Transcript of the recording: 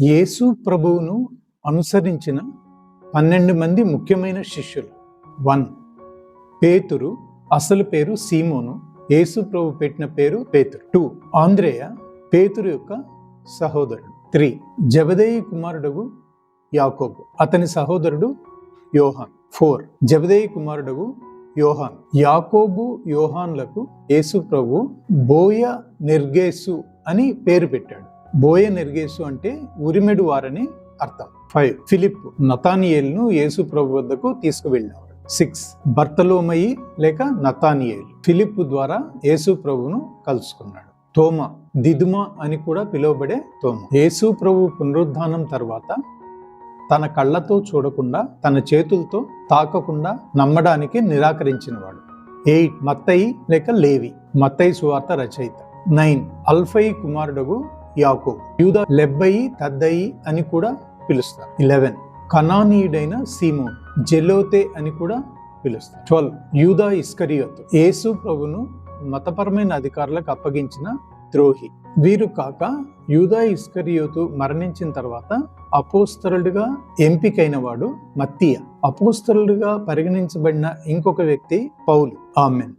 యేసు ప్రభువును అనుసరించిన పన్నెండు మంది ముఖ్యమైన శిష్యులు. వన్ పేతురు అసలు పేరు సీమోను యేసు ప్రభు పెట్టిన పేరు పేతురు. టూ ఆంధ్రేయ పేతురు యొక్క సహోదరుడు. త్రీ జబదేయి కుమారుడు యాకోబు అతని సహోదరుడు యోహాన్. ఫోర్ జబదేయి కుమారుడు యోహాన్. యాకోబు యోహాన్లకు యేసు ప్రభు బోయ నిర్గేసు అని పేరు పెట్టాడు. బోయ నిర్గేసు అంటే ఉరిమెడు వారని అర్థం. ఫైవ్ ఫిలిప్ నతానియేల్ను యేసు ప్రభు వద్దకు తీసుకువెళ్ళినవాడు. సిక్స్ బర్తలోమయి లేక నతానియేల్. ఫిలిప్ ద్వారా యేసు ప్రభును కలుసుకున్నాడు. తోమ దిదుమ అని కూడా పిలువబడే తోమ. యేసు ప్రభు పునరుద్ధానం తర్వాత తన కళ్ళతో చూడకుండా తన చేతులతో తాకకుండా నమ్మడానికి నిరాకరించినవాడు. ఎయిట్ మత్తయి లేక లేవి. మత్తయి సువార్త రచయిత. నైన్ అల్ఫై కుమారుడగు యాకు యూదా లెబ్బయి తద్దయి అని కూడా పిలుస్తారు. ఇలెవెన్ కనానీయుడైన సీమోన్ జెలోతే అని కూడా పిలుస్తారు. ట్వెల్వ్ యూదా ఇస్కరియోత్. యేసు ప్రభును మతపరమైన అధికారులకు అప్పగించిన ద్రోహి. వీరు కాక యూదా ఇస్కరియోతు మరణించిన తర్వాత అపోస్తరుడుగా ఎంపికైన వాడు మత్తియ. అపోస్తరుడుగా పరిగణించబడిన ఇంకొక వ్యక్తి పౌలు. ఆమెన్.